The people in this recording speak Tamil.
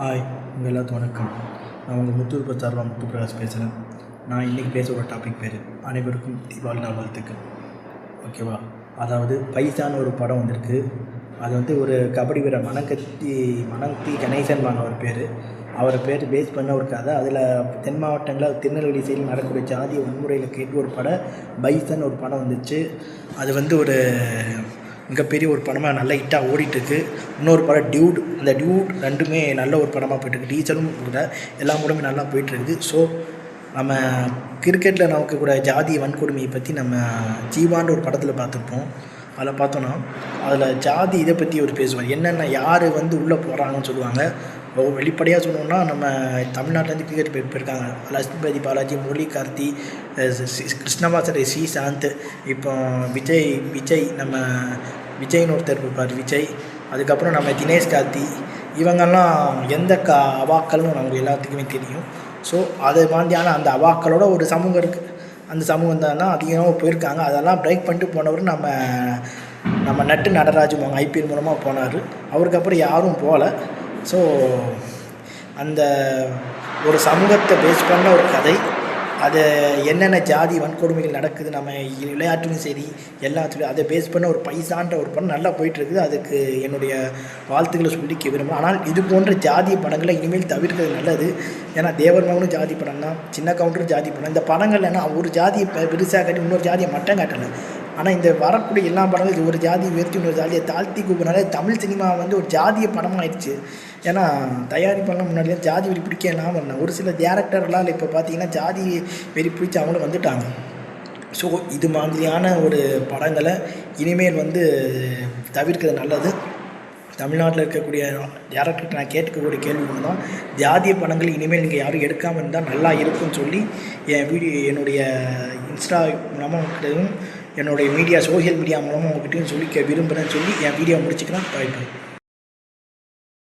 ஹாய் உங்கள் எல்லாத்துக்கும் வணக்கம். நான் உங்கள் முத்தூர் சார்பா முத்து பிரகாஷ் பேசுகிறேன் நான் இன்றைக்கி பேசுகிற டாபிக் பேர் அனைவருக்கும் தீபாவளி நாள் வாழ்த்துக்கள் ஓகேவா அதாவது பைசான்னு ஒரு படம் வந்திருக்கு. அது வந்து ஒரு கபடி வீரர் மணக்கத்தி மணக்கத்தி கணேசன் ஒரு பேர். அவர் பேர் பேஸ் பண்ண ஒரு கதை. அதில் தென் மாவட்டங்களில் திருநெல்வேலி சைடில் நடக்கக்கூடிய ஜாதிய வன்முறையில் கேட்டு ஒரு படம். பைசன் ஒரு படம் வந்துச்சு. அது வந்து ஒரு மிகப்பெரிய ஒரு படமாக நல்ல ஹிட்டாக ஓடிட்டுருக்கு. இன்னொரு படம் டியூட் அந்த டியூட் ரெண்டுமே நல்ல ஒரு படமாக போயிட்டுருக்கு. டீச்சரும் கூட எல்லா படமே நல்லா போயிட்டுருக்குது ஸோ நம்ம கிரிக்கெட்டில் நமக்கு கூட ஜாதி வன்கொடுமையை பற்றி நம்ம ஜீவான்ற ஒரு படத்தில் பார்த்துருப்போம். அதில் பார்த்தோன்னா அதில் ஜாதி இதை பற்றி ஒரு பேசுவார். என்னென்ன யார் வந்து உள்ளே போகிறாங்கன்னு சொல்லுவாங்க. வெளிப்படையாக சொல்லணும்னா நம்ம தமிழ்நாட்டிலேருந்து கிரிக்கெட் போய் போயிருக்காங்க. லட்சுமிபதி பாலாஜி முரளி கார்த்தி கிருஷ்ணவாசரி சி- ஸ்ரீசாந்த் இப்போ விஜய் விஜய் நம்ம விஜய்னு ஒருத்தர் இருப்பார் விஜய். அதுக்கப்புறம் நம்ம தினேஷ் கார்த்தி. இவங்கெல்லாம் எந்த க அவாக்கள்னு நமக்கு எல்லாத்துக்குமே தெரியும். ஸோ அது மாதிரியான அந்த அவாக்களோட ஒரு சமூகம் இருக்குது அந்த சமூகம் தான் அதிகமாக போயிருக்காங்க. அதெல்லாம் பிரேக் பண்ணிட்டு போனவர் நம்ம நம்ம நட்டு நடராஜ் அவங்க ஐபிஎல் மூலமாக போனார். அவருக்கு அப்புறம் யாரும் போகல. ஸோ அந்த ஒரு சமூகத்தை பேஸ் பண்ண ஒரு கதை. அது என்னென்ன ஜாதி வன்கொடுமைகள் நடக்குது நம்ம விளையாட்டுலையும் சரி எல்லாத்துலையும் அதை பேஸ் பண்ண ஒரு பைசான்ற ஒரு படம் நல்லா போயிட்டுருக்குது. அதுக்கு என்னுடைய வாழ்த்துக்களை சொல்லிக்க விரும்புகிறேன் ஆனால் இது போன்ற ஜாதி படங்களை இனிமேல் தவிர்க்கிறது நல்லது. ஏன்னா தேவர் மகனும் ஜாதி படம் தான் சின்ன கவுண்டரும் ஜாதி படம் இந்த படங்கள் என்ன ஒரு ஜாதியை பெருசாக காட்டி இன்னொரு ஜாதியை மட்டம் காட்டலை. ஆனால் இந்த வரக்கூடிய எல்லா படங்களும் இது ஒரு ஜாதி உயர்த்தி இன்னொரு ஜாதியை தாழ்த்தி கூப்பினாலே தமிழ் சினிமா வந்து ஒரு ஜாதிய படமாயிடுச்சு. ஏன்னா தயாரிப்பெல்லாம் முன்னாடியே ஜாதி வெறி பிடிக்க இல்லாமல் இருந்தேன் ஒரு சில டேரக்டர்லாம் இப்போ பார்த்தீங்கன்னா ஜாதி வெறி பிடிச்சி அவங்களும் வந்துட்டாங்க. ஸோ இது மாதிரியான ஒரு படங்களை இனிமேல் வந்து தவிர்க்கிறது நல்லது. தமிழ்நாட்டில் இருக்கக்கூடிய டேரக்டர்கிட்ட நான் கேட்கக்கூடிய கேள்வி ஒன்று தான் ஜாதிய படங்கள் இனிமேல் நீங்கள் யாரும் எடுக்காமல் இருந்தால் நல்லா இருக்கும்னு சொல்லி என் வீடியோ என்னுடைய இன்ஸ்டா மூலமாக என்னுடைய மீடியா சோஷியல் மீடியா மூலமாக உங்ககிட்டயும் சொல்லிக்க விரும்புகிறேன்னு சொல்லி என் வீடியோ முடிச்சுக்கிறேன். பாய் பாய்